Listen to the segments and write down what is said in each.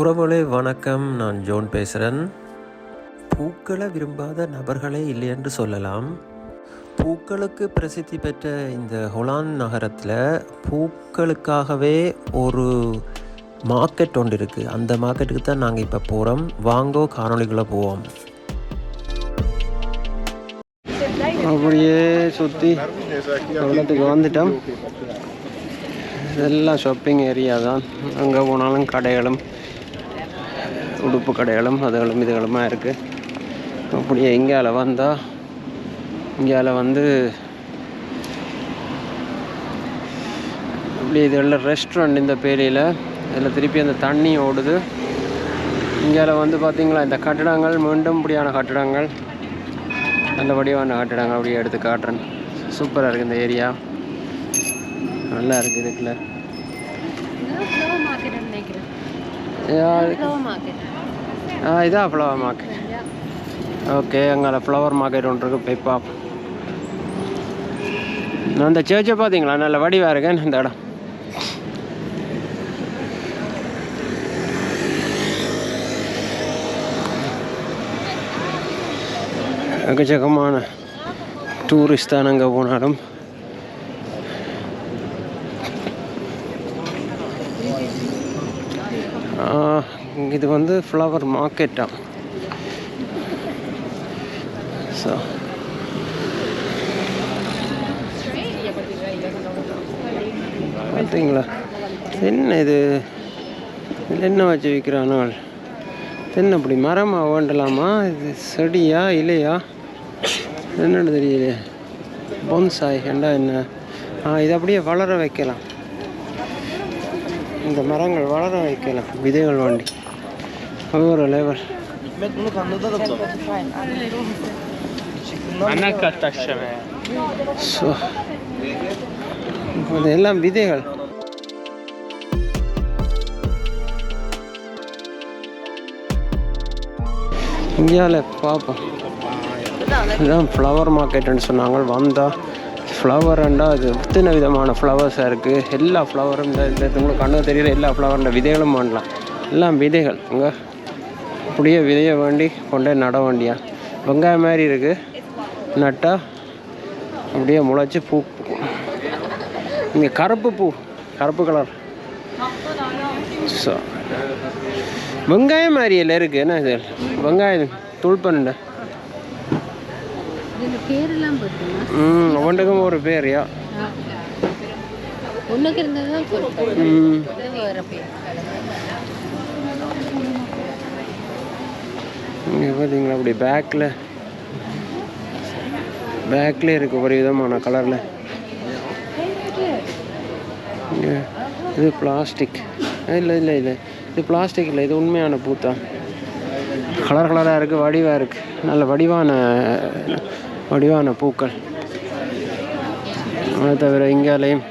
உறவுகளே வணக்கம். நான் ஜோன் பேசுகிறேன் பூக்களை விரும்பாத நபர்களே இல்லை என்று சொல்லலாம். பூக்களுக்கு பிரசித்தி பெற்ற இந்த ஹொலான் நகரத்தில் பூக்களுக்காகவே ஒரு மார்க்கெட் ஒன்று இருக்குது அந்த மார்க்கெட்டுக்கு தான் நாங்கள் இப்போ போகிறோம் வாங்கோ காணொலிகளை போவோம். அப்படியே சுற்றி இடத்துக்கு வந்துட்டோம். இதெல்லாம் ஷாப்பிங் ஏரியா தான். அங்கே போனாலும் கடைகளும் உடுப்பு கடைகளும் அதுகளும் இதுகளுமா இருக்குது அப்படியே இங்கால வந்தால் இங்கால வந்து அப்படி இதெல்லாம் ரெஸ்டாரண்ட் இந்த பேரியில் இதில் திருப்பி அந்த தண்ணி ஓடுது. இங்கால வந்து பார்த்திங்களா இந்த கட்டிடங்கள் மீண்டும் இப்படியான கட்டிடங்கள். நல்ல வடிவான கட்டிடங்கள் அப்படியே எடுத்து காட்டுறேன். சூப்பராக இருக்குது இந்த ஏரியா நல்லா இருக்குது இதுக்குள்ள ஃப்ளவர் மார்க்கெட் நினைக்கிறேன் யா, ஃப்ளவர் மார்க்கெட் ஆ இதான் ஃப்ளவர் மார்க்கெட் ஓகே அங்கே ஃப்ளவர் மார்க்கெட் ஒன்று இருக்குது போய் பார்ப்போம் அந்த சேர்ச்சை பார்த்தீங்களா? நல்ல வடிவாக இருக்கேன் இந்த இடம். எக்கச்சக்கமான டூரிஸ்ட் தான் அங்கே போனாலும் ஆ, இது வந்து ஃப்ளவர் மார்க்கெட்டா ஸோ பார்த்தீங்களா தென்னை இது. இதில் என்ன வச்சு விற்கிறானால் என்ன அப்படி மரமாக வேண்டலாமா இது செடியா இலையா? என்னென்னு தெரியலையே. பொன்சாய் ஏண்டா என்ன? ஆ இது அப்படியே வளர வைக்கலாம். இந்த மரங்கள் வளர வைக்கலாம். விதைகள் வண்டி. ஒரு லெவல் ஸோ இது எல்லாம் விதைகள் இந்தியாவில் பார்ப்போம் இதுதான் ஃப்ளவர் மார்க்கெட்டுன்னு சொன்னாங்க வந்தால் ஃப்ளவர்ண்டா அது இத்தனை விதமான ஃப்ளவர்ஸாக இருக்குது எல்லா ஃப்ளவரும் இந்த உங்களுக்கு கண்ணு தெரியல எல்லா ஃப்ளவருண்ட விதைகளும் பண்ணலாம் எல்லாம் விதைகள் இங்கே. அப்படியே விதையை வேண்டி கொண்டே நட வேண்டியா? வெங்காயம் மாதிரி இருக்குது நட்டால் அப்படியே முளைச்சி பூ இங்கே கருப்பு பூ கருப்பு கலர் ஸோ வெங்காயம் மாதிரி எல்லாம் இருக்குது என்ன இது? வெங்காயம் தூள் பார்த்தீங்கன்னா ம் ஒவ்வொன்றுக்கும் ஒரு பேர்யா ஒன்றுக்கு இருந்தது ம் இது வேறு பேர் இங்கே பார்த்தீங்களா அப்படி பேக்கில் பேக்கில் இருக்குது ஒரு விதமான கலரில் இது பிளாஸ்டிக் இல்லை இல்லை இல்லை. இது பிளாஸ்டிக் இல்லை இது உண்மையான பூத்தான் கலர் கலராக இருக்குது வடிவாக இருக்குது நல்ல வடிவான வடிவான பூக்கள். அதை தவிர இங்காலையும்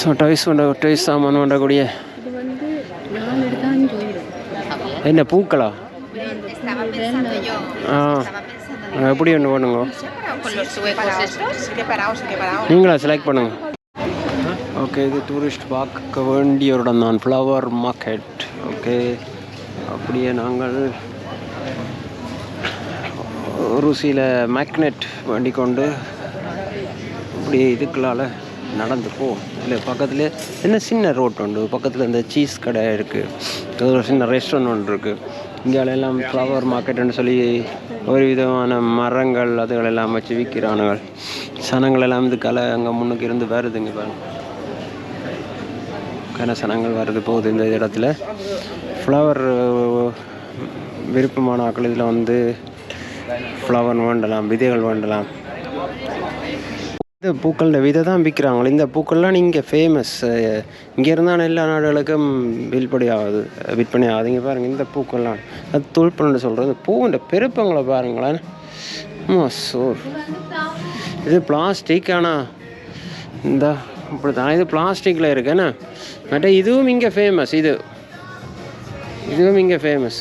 ஸோ டாய்ஸ் கொண்ட டாய்ஸ் சாமான் பண்ணக்கூடிய இது வந்து நாலு எடுத்தான் சொல்லிடும் என்ன பூக்களா? ஆ எப்படி ஒன்று பண்ணுங்க. நீங்களா செலக்ட் பண்ணுங்க. ஓகே இது டூரிஸ்ட் பார்க்க வேண்டிய ஒரு இடம் தான். ஃப்ளவர் மார்க்கெட் ஓகே அப்படியே நாங்கள் ஒரு சில மேக்னெட் வண்டி கொண்டு அப்படியே இதுக்குள்ளால நடந்து போ இல்லை பக்கத்தில் என்ன சின்ன ரோட் உண்டு? பக்கத்தில் இந்த சீஸ் கடை இருக்குது ஒரு சின்ன ரெஸ்டாரண்ட் ஒன்று இருக்குது இங்கே எல்லாம் ஃப்ளவர் மார்க்கெட்டுன்னு சொல்லி ஒரு விதமான மரங்கள் அதுகள் எல்லாம் வச்சு விற்கிறானுங்க. சனங்கள் எல்லாம் இது கலை அங்கே முன்னுக்கு இருந்து வருதுங்க பாருங்க. கன சனங்கள் வருது போகுது இந்த இடத்துல. ஃப்ளவர் விருப்பமான ஆட்கள் இதில் வந்து ஃப்ளவர் வேண்டலாம் விதைகள் வேண்டலாம். இந்த பூக்களில் விதை தான் விற்கிறாங்களே. இந்த பூக்கள்லாம் நீங்கள் ஃபேமஸ் இங்கே இருந்தால் எல்லா நாடுகளுக்கும் விற்பனை ஆகுது விற்பனை ஆகுது. இங்கே பாருங்கள் இந்த பூக்கள்லாம். அது தொழில்பண்ணு சொல்கிறது பூவின் பெருப்பங்களை பாருங்களேன். ஆமாம் சோர் இது பிளாஸ்டிக் ஆனால் இந்த இப்படி தான் இது பிளாஸ்டிக்கில் இருக்குண்ணே மற்ற இதுவும் இங்கே ஃபேமஸ் இது. இதுவும் இங்கே ஃபேமஸ்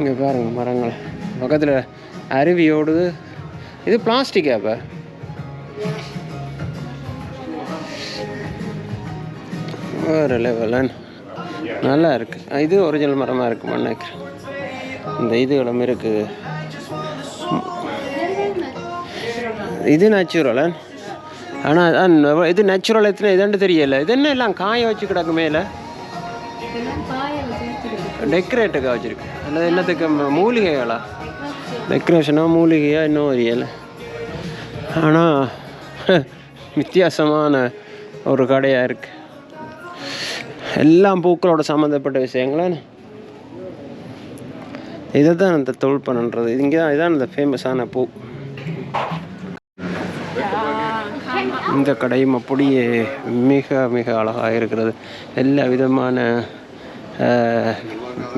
இங்கே பாருங்கள் மரங்கள். பக்கத்தில் அருவி ஓடுது. இது பிளாஸ்டிக்கா இப்போ வேறு லெவலன் நல்லா இருக்கு. இது ஒரிஜினல் மரமாக இருக்கு நினைக்கிறேன். இந்த இதுகளும் இருக்குது இது நேச்சுரலன் ஆனால் இது நேச்சுரல் எத்தனை இதுன்னு தெரியல. இது என்ன எல்லாம் காய வச்சு கிடக்கு மேலே? டெக்கரேட்டுக்காக வச்சுருக்கு. அல்லது என்னத்துக்கு மூலிகைகளா? டெக்கரேஷனா மூலிகையாக இன்னும் தெரியல ஆனால் வித்தியாசமான ஒரு கடையாக இருக்குது எல்லாம் பூக்களோட சம்மந்தப்பட்ட விஷயங்களே இதை தான் இந்த தொழில் பண்ணுறது இங்கே தான் இதான் இந்த ஃபேமஸான பூ. இந்த கடையும் அப்படியே மிக மிக அழகாக இருக்கிறது. எல்லா விதமான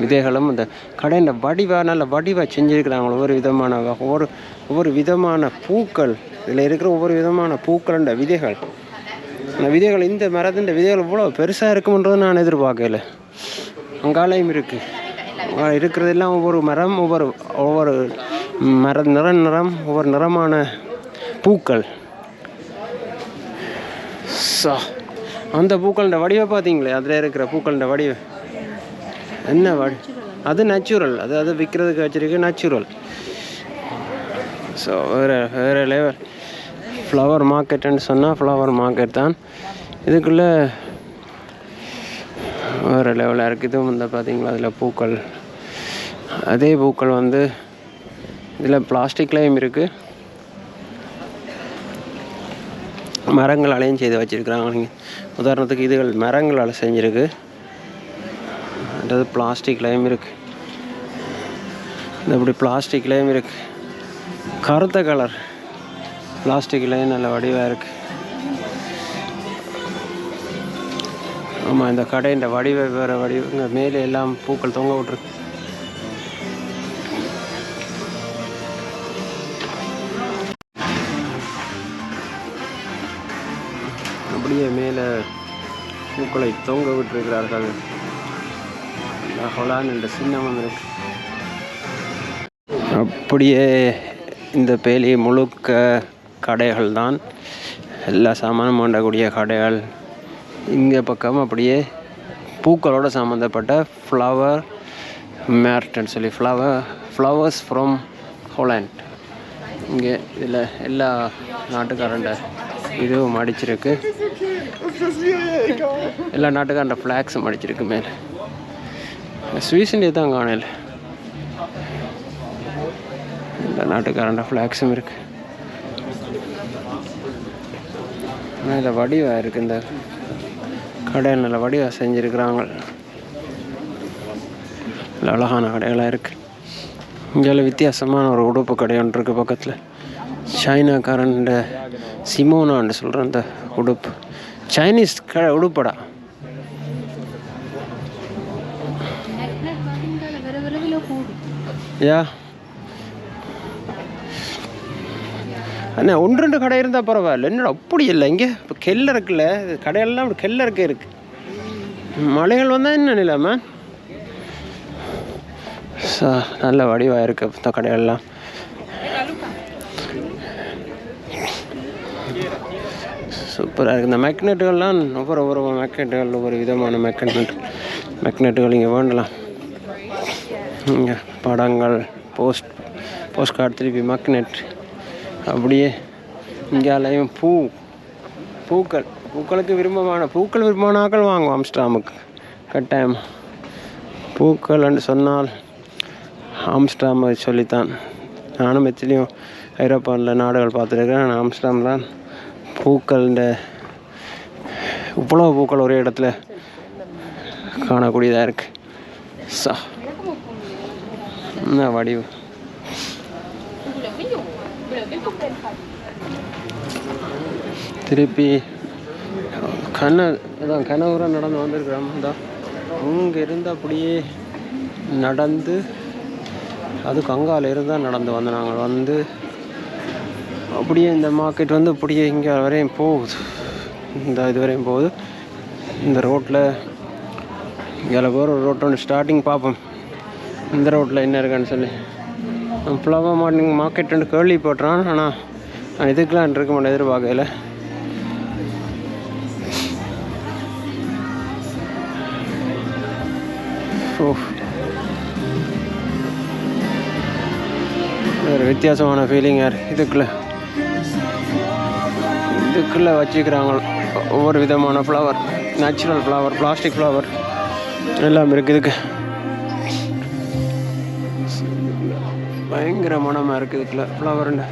விதைகளும் இந்த கடையில் வடிவாக நல்ல வடிவாக செஞ்சுருக்கிறாங்க ஒவ்வொரு விதமான ஒவ்வொரு ஒவ்வொரு விதமான பூக்கள் இதில் இருக்கிற ஒவ்வொரு விதமான பூக்களண்ட விதைகள். அந்த விதைகள் இந்த மரத்தின் விதைகள் இவ்வளோ பெருசாக இருக்கும்ன்றது நான் எதிர்பார்க்கல. அங்காலையும் இருக்குது இருக்கிறதெல்லாம் ஒவ்வொரு மரம் ஒவ்வொரு ஒவ்வொரு மர நிற நிறம் ஒவ்வொரு நிறமான பூக்கள். சா அந்த பூக்களோட வடிவை பார்த்தீங்களே அதில் இருக்கிற பூக்களோட வடிவை. என்ன அது நேச்சுரல் அது அது விற்கிறதுக்கு வச்சுருக்கு நேச்சுரல் ஸோ வேறு வேறு லெவல் ஃப்ளவர் மார்க்கெட்டுன்னு சொன்னால் ஃப்ளவர் மார்க்கெட் தான். இதுக்குள்ளே வேறு லெவலாக இருக்குது இதுவும் வந்து பார்த்தீங்களா அதில் பூக்கள். அதே பூக்கள் வந்து இதில் பிளாஸ்டிக்லேயும் இருக்குது மரங்களாலையும் செய்து வச்சுருக்குறாங்க. நீங்கள் உதாரணத்துக்கு இதுகள் மரங்களால் செஞ்சுருக்கு. அடுத்தது பிளாஸ்டிக்லேயும் இருக்குது இந்த இப்படி பிளாஸ்டிக்லேயும் இருக்குது கருத்த கலர். பிளாஸ்டிக்லேயும் நல்ல வடிவாக இருக்குது ஆமாம் இந்த கடையின் வடிவ வேறு வடிவ இங்கே மேலே எல்லாம் பூக்கள் தொங்க விட்ருக்கு அப்படியே மேலே பூக்களை தொங்க விட்டிருக்கிறார்கள். ஹொலான் என்ற சின்னமும் இருக்கு அப்படியே இந்த பேலி முழுக்க கடைகள் தான் எல்லா சாமானும் வேண்டக்கூடிய கடைகள். இங்கே பக்கம் அப்படியே பூக்களோட சம்மந்தப்பட்ட ஃப்ளவர் மேர்ட்னு சொல்லி ஃப்ளவர் ஃப்ளவர்ஸ் ஃப்ரம் ஹோலாண்ட் இங்கே இதில் எல்லா நாட்டுக்காரண்ட இதுவும் அடிச்சிருக்கு எல்லா நாட்டுக்காரண்ட ஃப்ளாக்ஸும் அடிச்சிருக்கு மேலே. ஸ்வீஸ் இண்டியா தான் காணல எல்லா நாட்டுக்காரண்ட ஃப்ளாக்ஸும் இருக்கு. மேலே வடிவாக இருக்குது இந்த கடையில் நல்ல வடிவாக செஞ்சுருக்குறாங்க. நல்ல அழகான கடைகளாக இருக்குது இங்கே வித்தியாசமான ஒரு உடுப்பு கடை ஒன்று இருக்குது பக்கத்தில். சைனாக்காரன் சிமோனான்னு சொல்கிற அந்த உடுப்பு. சைனீஸ் க உடுப்படா. யா. அண்ணா ஒன்று ரெண்டு கடை இருந்தால் பரவாயில்ல. என்னடா அப்படி இல்லை. இங்கே இப்போ கெல்ல இருக்குல்ல. கடையெல்லாம் அப்படி கெல்ல இருக்கே இருக்கு. மலைகள் வந்தால் என்ன நிலைமை? சா நல்ல வடிவாக இருக்கு இந்த கடையெல்லாம். சூப்பராக இருக்குது இந்த மேக்னெட்டுகள்லாம் ஒவ்வொரு ஒவ்வொரு மேக்னெட்டுகள் ஒவ்வொரு விதமான மேக்னெட் மேக்னெட்டுகள் இங்கே வேண்டலாம். இங்கே படங்கள் போஸ்ட் போஸ்ட் கார்டு திருப்பி மக்னெட் அப்படியே இங்கேலையும் பூ பூக்கள். பூக்களுக்கு விரும்பமான பூக்கள் விரும்பமான ஆக்கள் வாங்குவோம் ஆம்ஸ்டாமுக்கு கட்டாயம். என்று சொன்னால் ஆம்ஸ்டாமை சொல்லித்தான். நானும் எத்தனையும் ஐரோப்பாவில் நாடுகள் பார்த்துருக்கேன் ஆம்ஸ்டாம் தான். பூக்கள்ன்ற இவ்வளோ பூக்கள் ஒரே இடத்துல காணக்கூடியதாக இருக்குது சா. என்ன வடிவு திருப்பி கண்ண அதான் கனவுரம் நடந்து வந்திருக்கிறோம். தான் அங்கே இருந்து அப்படியே நடந்து அது அங்கால இருந்து தான் நடந்து வந்து நாங்கள். வந்து அப்படியே இந்த மார்க்கெட் வந்து அப்படியே இங்கே வரையும் போகுது. இந்த இது வரையும் போகுது. இந்த ரோட்டில் இங்கே போகிற ரோட்டோட ஸ்டார்டிங் பார்ப்போம். இந்த ரோட்டில் என்ன இருக்கான்னு சொல்லி. ஃப்ளவர் மார்னிங் மார்க்கெட் ரெண்டு கேள்வி போட்டுறான். ஆனால் நான் இதுக்கெலாம் இருக்க மாட்டேன் எதிர்பார்க்கையில். ஓ ஒரு வித்தியாசமான ஃபீலிங் யார்? இதுக்குள்ள. இதுக்குள்ளே வச்சுக்கிறாங்க ஒவ்வொரு விதமான flower natural flower plastic flower எல்லாம் இருக்குது இதுக்கு. பயங்கர மனமாக இருக்குது இதுக்குள்ள ஃப்ளவருன்னு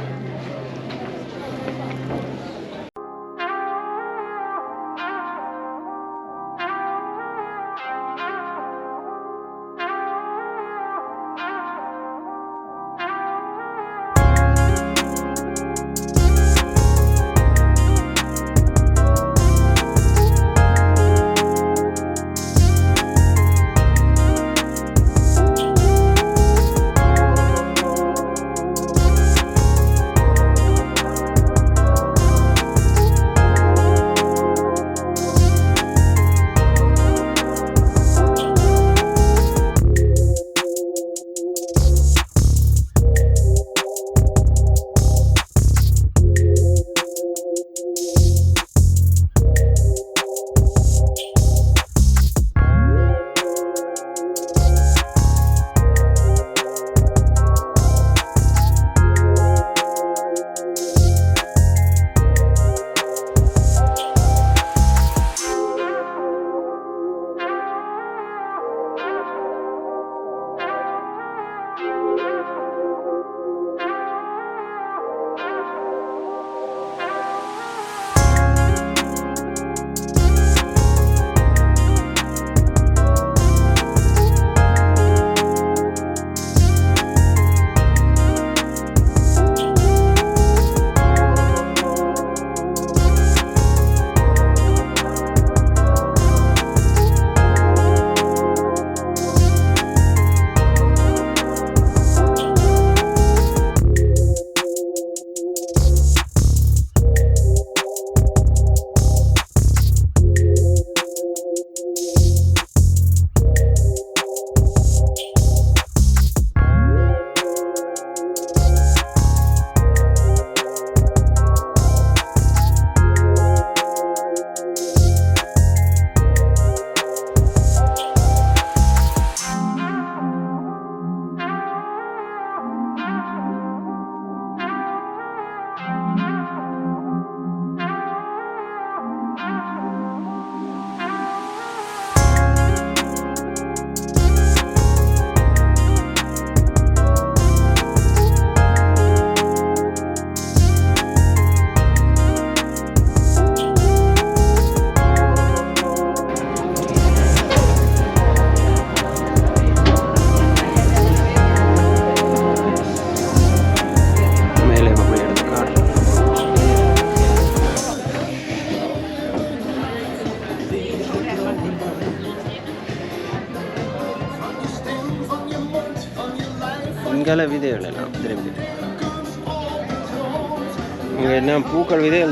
மேலே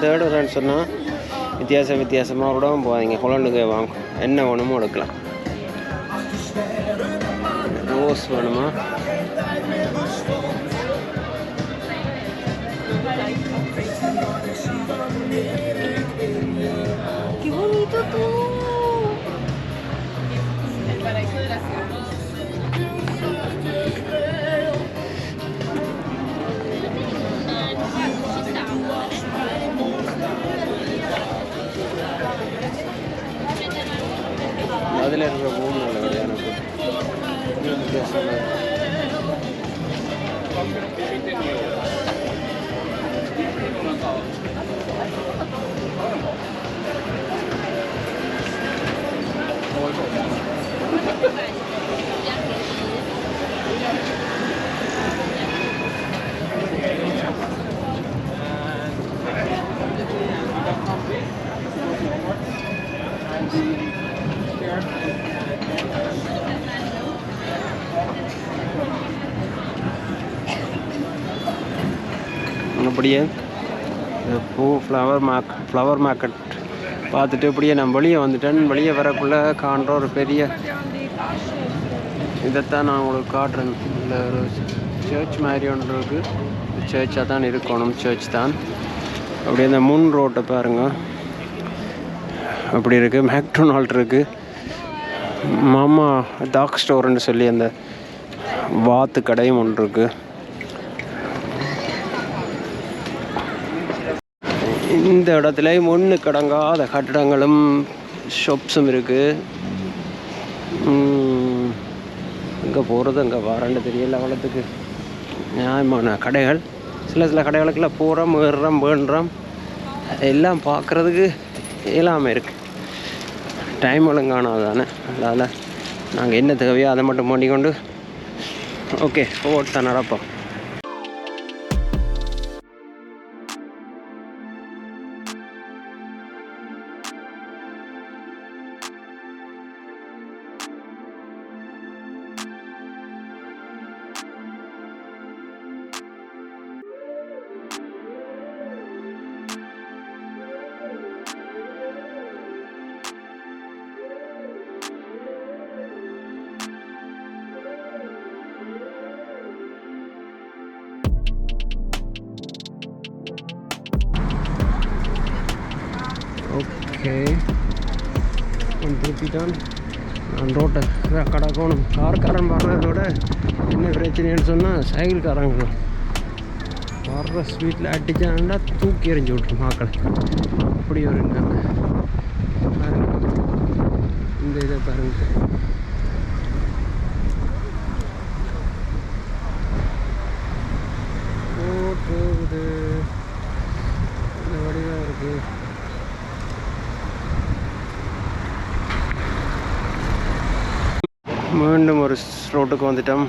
தேடுறேன்னு சொன்னால் வித்தியாசம் வித்தியாசமாக கூட போகாதீங்க ஹொலண்டுக்கு வாங்க. என்ன வேணுமோ எடுக்கலாம். ரோஸ் வேணுமா? அதில் இருக்கிற பூ நல்ல வழியான பூ இது அப்படியே இந்த பூ ஃப்ளவர் மார்க் ஃப்ளவர் மார்க்கெட் பார்த்துட்டு அப்படியே நான் வெளியே வந்துட்டேன். வெளியே வரக்குள்ளே காண்ற ஒரு பெரிய இதைத்தான் நான் உங்களுக்கு காட்டுறேன். இந்த ஒரு சர்ச் மாதிரி ஒன்று இருக்குது சர்ச்சாக தான் இருக்கணும். சர்ச் தான். அப்படியே இந்த முன் ரோட்டை பாருங்கள் அப்படி இருக்குது மேக்டொனால்ட் இருக்குது மாமா டாக் ஸ்டோர்னு சொல்லி அந்த வாத்து கடையும் ஒன்று இருக்குது இந்த இடத்துல ஒன்று கடங்காத கட்டடங்களும் ஷாப்ஸும் இருக்குது இங்கே போகிறது அங்கே வரேன்னு தெரியல அவ்வளோத்துக்கு நியாயமான கடைகள். சில சில கடைகளுக்கெல்லாம் போகிறோம் ஏறுறோம் வேண்டுறோம் எல்லாம் பார்க்குறதுக்கு இயலாமல் இருக்குது டைம் ஒழுங்கானதானே அதனால் நாங்கள் என்ன தேவையோ அதை மட்டும் பண்ணிக்கொண்டு ஓகே ஓட்டு நடப்போம் திருப்பிட்டான் நான் ரோட்டை கடக்கணும். கார்காரன் வர்றதோட என்ன பிரச்சனைன்னு சொன்னால் சைக்கிள்காரங்க வர்ற ஸ்வீட்டில் அடிச்சாங்கன்னா தூக்கி எறிஞ்சு விட்ரு மாக்களை அப்படி ஒரு இந்த இதை பாருங்க போகுது இந்த வடிவாக இருக்குது மீண்டும் ஒரு ரோட்டுக்கு வந்துட்டோம்.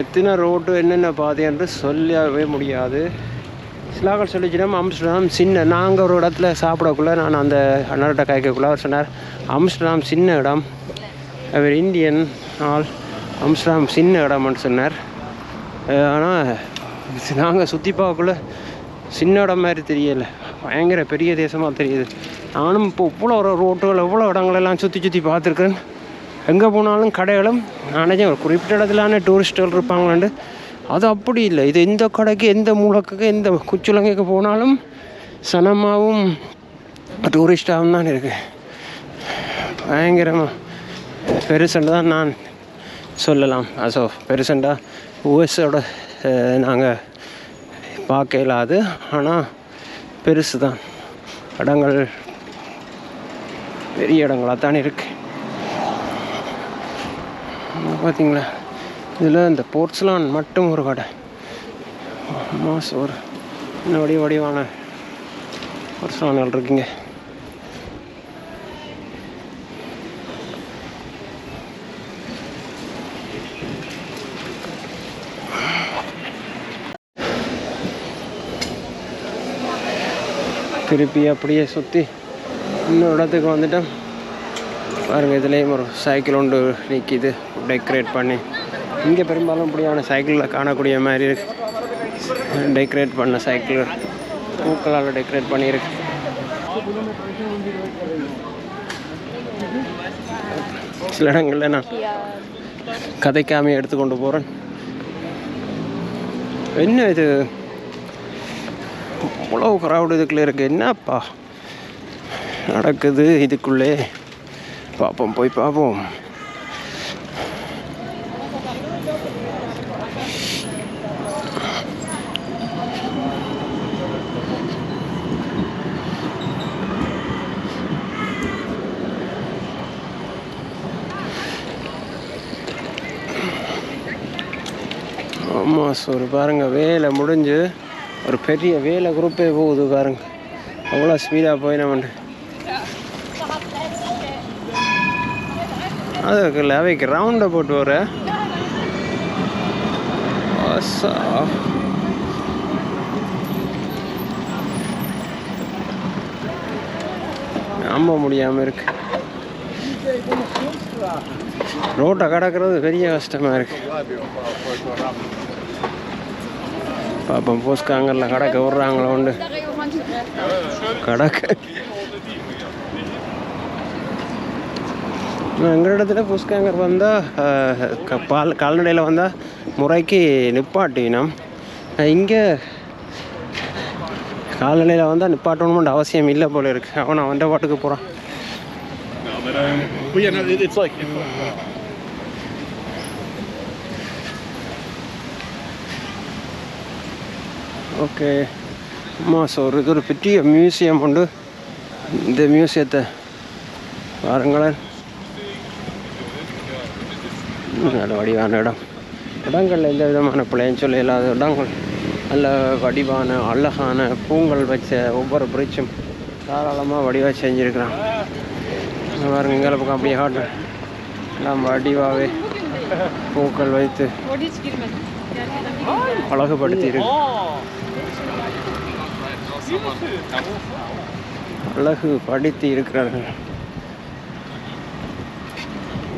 எத்தனை ரோட்டு என்னென்ன பாதை என்று சொல்லவே முடியாது. சிலாக்கள் சொல்லிச்சிடம் அம்ஸ்டர்டாம் சின்ன நாங்கள் ஒரு இடத்துல சாப்பிடக்குள்ள நான் அந்த அண்ணர்கிட்ட காய்க்கக்குள்ளே அவர் சொன்னார் அம்ஸ்டர்டாம் சின்ன இடம் அவர் இந்தியன் ஆல் அம்ஸ்டர்டாம் சின்ன இடம்னு சொன்னார். ஆனால் நாங்கள் சுற்றி பார்க்கக்குள்ள சின்ன இடம் மாதிரி தெரியலை. பயங்கர பெரிய தேசமாக தெரியுது. நானும் இப்போ இவ்வளோ ரோட்டுகள் எவ்வளோ இடங்களெல்லாம் சுற்றி சுற்றி பார்த்துருக்கேன். எங்கே போனாலும் கடைகளும் நினைச்சேன் ஒரு குறிப்பிட்ட இடத்துலான டூரிஸ்ட்டுகள் இருப்பாங்களாண்டு. அது அப்படி இல்லை. இது எந்த கடைக்கு எந்த மூலக்குக்கு எந்த குச்சுலங்கைக்கு போனாலும் சனமாகவும் டூரிஸ்டாகவும் தான் இருக்குது பயங்கரமாக பெருசண்டு தான் நான் சொல்லலாம். அசோ பெருசண்டா யூஎஸோட நாங்கள் பார்க்க அது ஆனால் பெருசு தான் இடங்கள் பெரிய இடங்களாக தான் இருக்குது பார்த்தீங்களா? இதில் இந்த போர்ட்ஸ்லான் மட்டும் ஒரு கடை. மாஸ் ஒரு இன்னும் வடி வடிவான போர்ட்ஸ்லான்கள் இருக்குங்க. திருப்பி அப்படியே சுற்றி இன்னொரு இடத்துக்கு வந்துட்டேன் பாருங்கள் இதுலேயும் ஒரு சைக்கிள் ஒன்று நிற்கிது டெக்கரேட் பண்ணி. இங்கே பெரும்பாலும் இப்படியான சைக்கிளில் காணக்கூடிய மாதிரி இருக்கு. டெக்கரேட் பண்ண சைக்கிள் பூக்களால் டெக்கரேட் பண்ணியிருக்கு. சில இடங்களில் நான் கதைக்காம எடுத்துக்கொண்டு போகிறேன் என்ன இது? அவ்வளோ க்ரௌடு இதுக்குள்ளே இருக்குது என்னப்பா? நடக்குது இதுக்குள்ளே. பார்ப்போம் போய் பார்ப்போம் ஆமாம் சார் பாருங்க வேலை முடிஞ்சு ஒரு பெரிய வேலை குரூப்பே போகுது பாருங்கள் அவ்வளோ ஸ்பீடாக போய் நம்ம அதுக்கு ரவுண்டை போட்டு வர. நம்ப முடியாமல் இருக்கு. ரோட்டை கடக்கிறது பெரிய கஷ்டமாக இருக்கு. பாப்போம் போஸ்காங்கல்ல கடக்க விட்றாங்களோ உண்டு கடக்க எங்கள் இடத்துல புஷ்காங்கர் வந்தால் பால் கால்நடையில் வந்தால் முறைக்கு நிப்பாட்டினோம். இங்கே கால்நடையில் வந்தால் நிப்பாட்டணுமெண்ட் அவசியம் இல்லை போல இருக்கு. அவன் அவன் பாட்டுக்கு போகிறான் ஓகே. அம்மா ஸோ ஒரு இது ஒரு பெரிய மியூசியம் உண்டு. இந்த மியூசியத்தை பாருங்களேன். நல்ல வடிவான இடம். இடங்களில் எந்த விதமான பிள்ளைன்னு சொல்லி இல்லாத இடங்கள். நல்ல வடிவான அழகான பூங்கள் வச்ச ஒவ்வொரு பிரிட்ஜும் தாராளமாக வடிவாக செஞ்சுருக்கிறான். பாருங்க இங்கே பக்கம் அப்படியே காட்டுறேன். எல்லாம் வடிவாகவே பூக்கள் வைத்து அழகுபடுத்தியிருக்கு அழகு படித்து இருக்கிறார்கள்.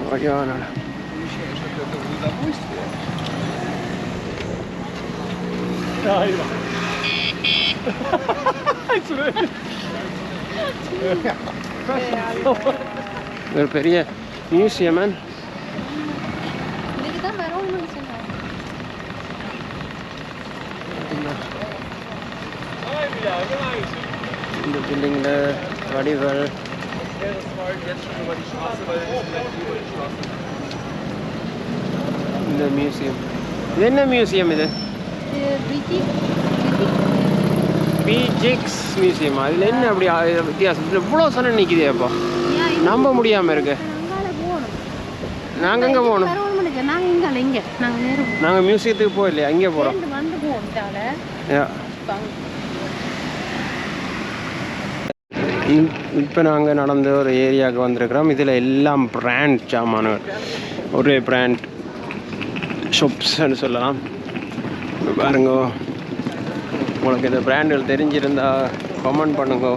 வடிவான удовольствие. あ、今。それ。برپریه نیوسی من دیگه دم برای اون نیوسی من The building the Radival. Ja, das war jetzt schon இந்த மியூசியம் இது என்ன மியூசியம் இது? இது பிஜி பிஜிக்ஸ் மியூசியம் அதில் என்ன அப்படி வித்தியாசம்? இதில் இவ்வளோ சனம் நிற்கிதே அப்போ நம்ப முடியாமல் இருக்கு. நாங்கள் எங்கே போகணும்? நாங்கள் மியூசியத்துக்கு போகலையே? அங்கே போகிறோம் இப்போ நாங்கள் நடந்த ஒரு ஏரியாவுக்கு வந்திருக்கிறோம். இதில் எல்லாம் பிராண்ட் சாமான்கள். ஒரே பிராண்ட் ஷாப்ஸ்ன்னு சொல்லலாம். பாருங்க உங்களுக்கு இந்த பிராண்டுகள் தெரிஞ்சிருந்தா கமெண்ட் பண்ணுங்க.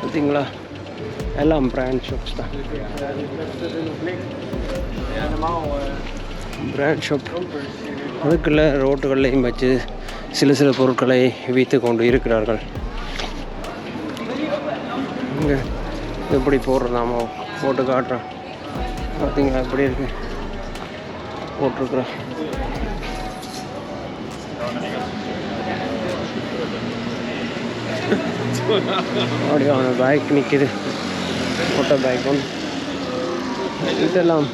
பார்த்தீங்களா எல்லாம் பிராண்ட் ஷாப்ஸ் தான். பிராண்ட் ஷாப் அதுக்குள்ள ரோட்டுகள்லையும் வச்சு சில சில பொருட்களை விற்று கொண்டு இருக்கிறார்கள். இங்கே எப்படி போடுறதாமோ போட்டு காட்டுறேன். பார்த்தீங்களா எப்படி இருக்கு? போட்டிருக்குறேன். அப்படியே அவன் பைக் நிற்கிது போட்ட பைக் ஒன்று. இதெல்லாம்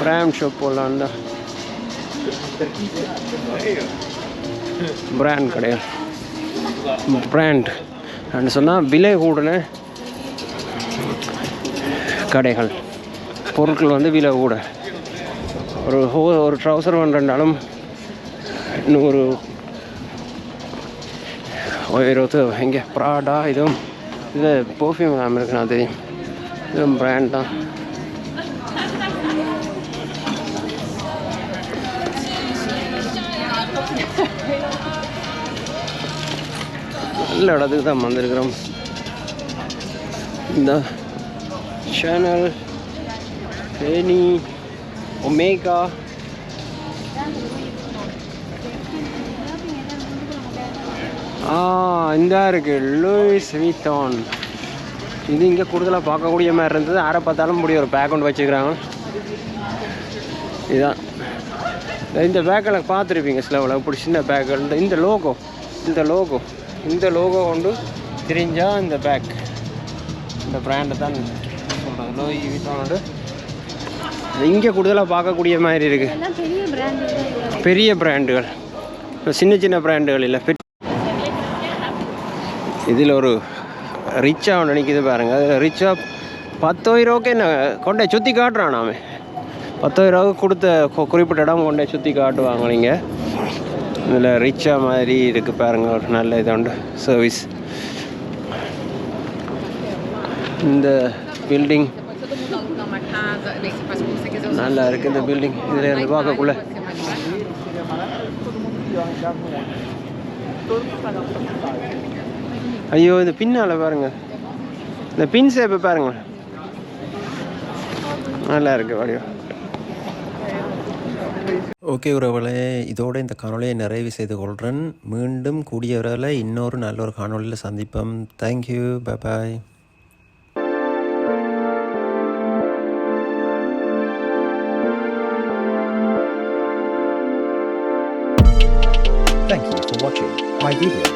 பிராண்ட் ஷாப் போடலான் தான் பிராண்ட் கிடையாது பிராண்ட் அப்படின்னு சொன்னால் விலை கூடின கடைகள். பொருட்கள் வந்து விலை கூட. ஒரு ஹோ ஒரு ட்ரௌசர் பண்ணுறாலும் இன்னும் ஒரு இருபது இங்கே ப்ராடா இதுவும் இது பர்ஃப்யூம் மேம் இருக்கு நான் தெரியும். இதுவும் பிராண்ட் தான். நல்ல இடத்துக்கு தான் வந்திருக்கிறோம். இந்த சேனல் தேனி ஒமேகா. ஆ இந்த இருக்கு லூயிஸ் வீத்தான். இது இங்கே கூடுதலாக பார்க்கக்கூடிய மாதிரி இருந்தது. யாரை பார்த்தாலும் முடியும் ஒரு பேக் ஒன்று வச்சுக்கிறாங்க இதுதான் இந்த பேக்கில் பார்த்துருப்பீங்க சில இப்படி சின்ன பேக்கில் இந்த லோகோ இந்த லோகோ இந்த லோகோ கொண்டு தெரிஞ்சா இந்த பேக் இந்த பிராண்டை தான் சொல்கிறது லோய் வீட்டானோட இங்கே கூடுதலாக பார்க்கக்கூடிய மாதிரி இருக்குது பெரிய பிராண்டு பெரிய பிராண்டுகள் இப்போ சின்ன சின்ன பிராண்டுகள் இல்லை. இதில் ஒரு ரிச்சாக ஒன்று நிற்கிது பாருங்க. அதில் ரிச்சாக பத்தாயிரூவாக்கு என்ன கொண்டே சுற்றி காட்டுறான் நாம பத்தாயிரூவாவுக்கு கொடுத்த குறிப்பிட்ட இடம் கொண்டே சுற்றி காட்டுவாங்க நீங்கள் இதில் ரிச்சாக மாதிரி இருக்குது பாருங்க ஒரு நல்ல இது உண்டு சர்வீஸ் இந்த பில்டிங் நல்லா இருக்குது இந்த பில்டிங் இதில் இருந்து பார்க்கக்குள்ள. ஐயோ இந்த பின்னால் பாருங்க. இந்த பின் சேப்பை பாருங்க. நல்லா இருக்கு வடிவம் ஓகே உறவுகளே இதோடு இந்த காணொலியை நிறைவு செய்து கொள்கிறேன் மீண்டும் கூடிய வரல இன்னொரு நல்ல ஒரு காணொலியில் சந்திப்போம். Thank you bye Thank you for watching my.